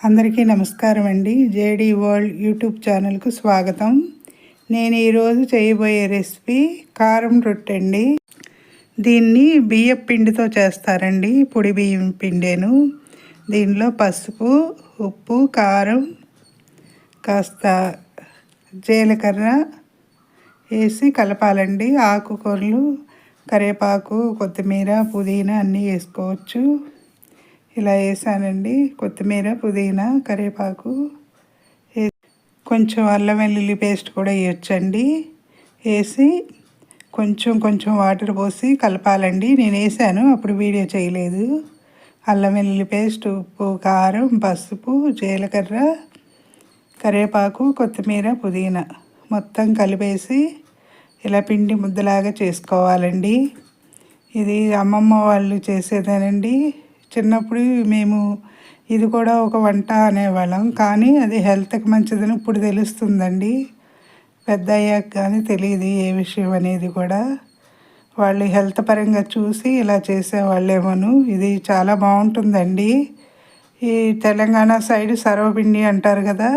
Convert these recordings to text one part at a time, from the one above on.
అందరికీ నమస్కారం అండి. జేడీ వరల్డ్ యూట్యూబ్ ఛానల్కు స్వాగతం. నేను ఈరోజు చేయబోయే రెసిపీ కారం రొట్టె అండి. దీన్ని బియ్యం పిండితో చేస్తారండి. పొడి బియ్యం పిండేను. దీనిలో పసుపు ఉప్పు కారం కాస్త జీలకర్ర వేసి కలపాలండి. ఆకుకూరలు కరివేపాకు కొత్తిమీర పుదీనా అన్నీ వేసుకోవచ్చు. ఇలా వేసానండి. కొత్తిమీర పుదీనా కరివేపాకు కొంచెం అల్లం వెల్లుల్లి పేస్ట్ కూడా వేయొచ్చండి. వేసి కొంచెం కొంచెం వాటర్ పోసి కలపాలండి. నేను వేసాను అప్పుడు వీడియో చేయలేదు. అల్లం వెల్లుల్లి పేస్ట్ ఉప్పు కారం పసుపు జీలకర్ర కరివేపాకు కొత్తిమీర పుదీనా మొత్తం కలిపేసి ఇలా పిండి ముద్దలాగా చేసుకోవాలండి. ఇది అమ్మమ్మ వాళ్ళు చేసేదేనండి. చిన్నప్పుడు మేము ఇది కూడా ఒక వంట అనేవాళ్ళం. కానీ అది హెల్త్కి మంచిదని ఇప్పుడు తెలుస్తుందండి. పెద్ద అయ్యాక కానీ తెలియదు ఏ విషయం అనేది కూడా. వాళ్ళు హెల్త్ పరంగా చూసి ఇలా చేసేవాళ్ళేమోను. ఇది చాలా బాగుంటుందండి. ఈ తెలంగాణ సైడ్ సర్వపిండి అంటారు కదా.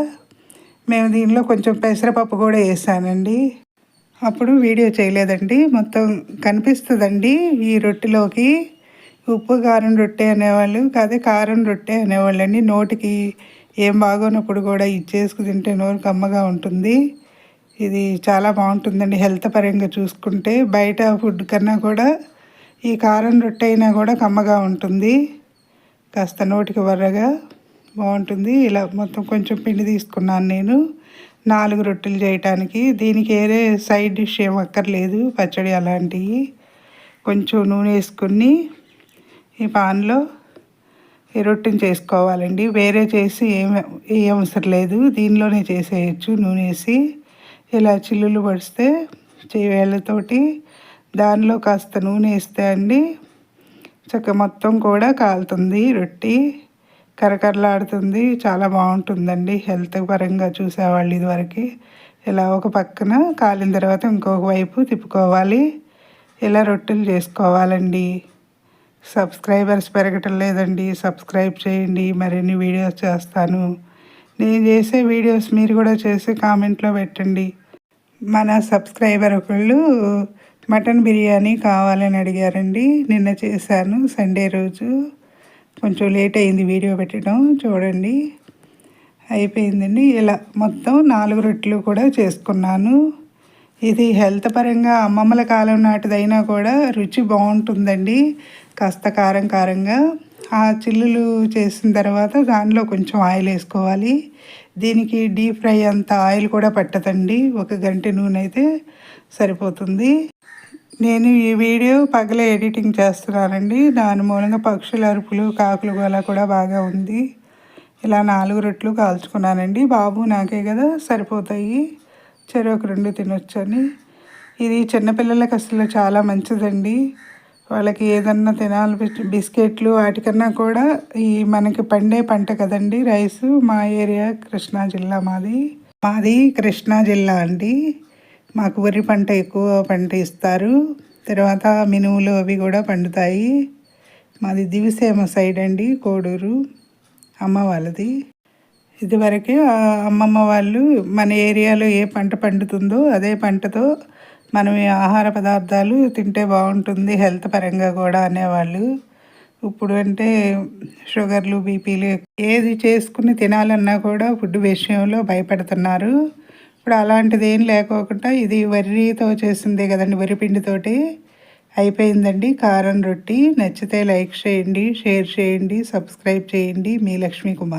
మేము దీనిలో కొంచెం పెసరపప్పు కూడా వేసానండి. అప్పుడు వీడియో చేయలేదండి. మొత్తం కనిపిస్తుందండి ఈ రొట్టెలోకి. ఉప్పు కారం రొట్టె అనేవాళ్ళు. కాదే కారం రొట్టె అనేవాళ్ళు అండి నోటికి ఏం బాగోనప్పుడు కూడా ఇచ్చేసుకు తింటే నోరు కమ్మగా ఉంటుంది. ఇది చాలా బాగుంటుందండి హెల్త్ పరంగా చూసుకుంటే. బయట ఫుడ్ కన్నా కూడా ఈ కారం రొట్టె అయినా కూడా కమ్మగా ఉంటుంది. కాస్త నోటికి వర్రగా బాగుంటుంది. ఇలా మొత్తం కొంచెం పిండి తీసుకున్నాను నేను. నాలుగు రొట్టెలు చేయటానికి. దీనికి ఏదే సైడ్ డిష్ ఏం అక్కర్లేదు. పచ్చడి అలాంటివి. కొంచెం నూనె వేసుకుని ఈ పాన్లో ఈ రొట్టెని చేసుకోవాలండి. వేరే చేసి ఏమి ఏ అవసరం లేదు. దీనిలోనే చేసేయచ్చు నూనె వేసి. ఇలా చిల్లులు పడిస్తే వేళ్ళతోటి దానిలో కాస్త నూనె వేస్తే అండి చక్క మొత్తం కూడా కాలుతుంది రొట్టి. కరకరలాడుతుంది. చాలా బాగుంటుందండి. హెల్త్ పరంగా చూసేవాళ్ళు ఇదివరకు. ఇలా ఒక పక్కన కాలిన తర్వాత ఇంకొక వైపు తిప్పుకోవాలి. ఇలా రొట్టెలు చేసుకోవాలండి. సబ్స్క్రైబర్స్ పెరగటం లేదండి. సబ్స్క్రైబ్ చేయండి. మరిన్ని వీడియోస్ చేస్తాను. నేను చేసే వీడియోస్ మీరు కూడా చేసి కామెంట్లో పెట్టండి. మన సబ్స్క్రైబర్ ఒకళ్ళు మటన్ బిర్యానీ కావాలని అడిగారండి. నిన్న చేశాను. సండే రోజు. కొంచెం లేట్ అయింది వీడియో పెట్టడం. చూడండి. అయిపోయిందండి. ఇలా మొత్తం నాలుగు రొట్టెలు కూడా చేసుకున్నాను. ఇది హెల్త్ పరంగా అమ్మమ్మల కాలం నాటిదైనా కూడా రుచి బాగుంటుందండి. కాస్త కారం కారంగా ఆ చిల్లులు చేసిన తర్వాత దానిలో కొంచెం ఆయిల్ వేసుకోవాలి. దీనికి డీప్ ఫ్రై అంత ఆయిల్ కూడా పట్టదండి. ఒక గంట నూనె అయితే సరిపోతుంది. నేను ఈ వీడియో పగలే ఎడిటింగ్ చేస్తున్నానండి. దాని మూలంగా పక్షుల అరుపులు కాకులు గోలా కూడా బాగా ఉంది. ఇలా నాలుగు రొట్లు కాల్చుకున్నానండి. బాబు నాకే కదా సరిపోతాయి. చెరువుకు రెండు తినొచ్చని. ఇది చిన్నపిల్లలకి అసలు చాలా మంచిదండి. వాళ్ళకి ఏదన్నా తినాలి బిస్కెట్లు వాటికన్నా కూడా ఈ మనకి పండే పంట కదండి రైస్ మా ఏరియా కృష్ణా జిల్లా మాది. మాది కృష్ణా జిల్లా అండి. మాకు వరి పంట ఎక్కువ పంట ఇస్తారు. తర్వాత మినుములు అవి కూడా పండుతాయి. మాది దివిసేమ సైడ్ అండి కోడూరు అమ్మ వాళ్ళది. ఇదివరకే అమ్మమ్మ వాళ్ళు మన ఏరియాలో ఏ పంట పండుతుందో అదే పంటతో మనం ఈ ఆహార పదార్థాలు తింటే బాగుంటుంది హెల్త్ పరంగా కూడా అనేవాళ్ళు. ఇప్పుడు అంటే షుగర్లు బీపీలు ఏది చేసుకుని తినాలన్నా కూడా ఫుడ్ విషయంలో భయపడుతున్నారు. ఇప్పుడు అలాంటిది ఏం లేకోకుండా ఇది వరితో చేసిందే కదండి వరి పిండితోటి అయిపోయిందండి. కారం రొట్టి నచ్చితే లైక్ చేయండి షేర్ చేయండి సబ్స్క్రైబ్ చేయండి. మీ లక్ష్మీ కుమార్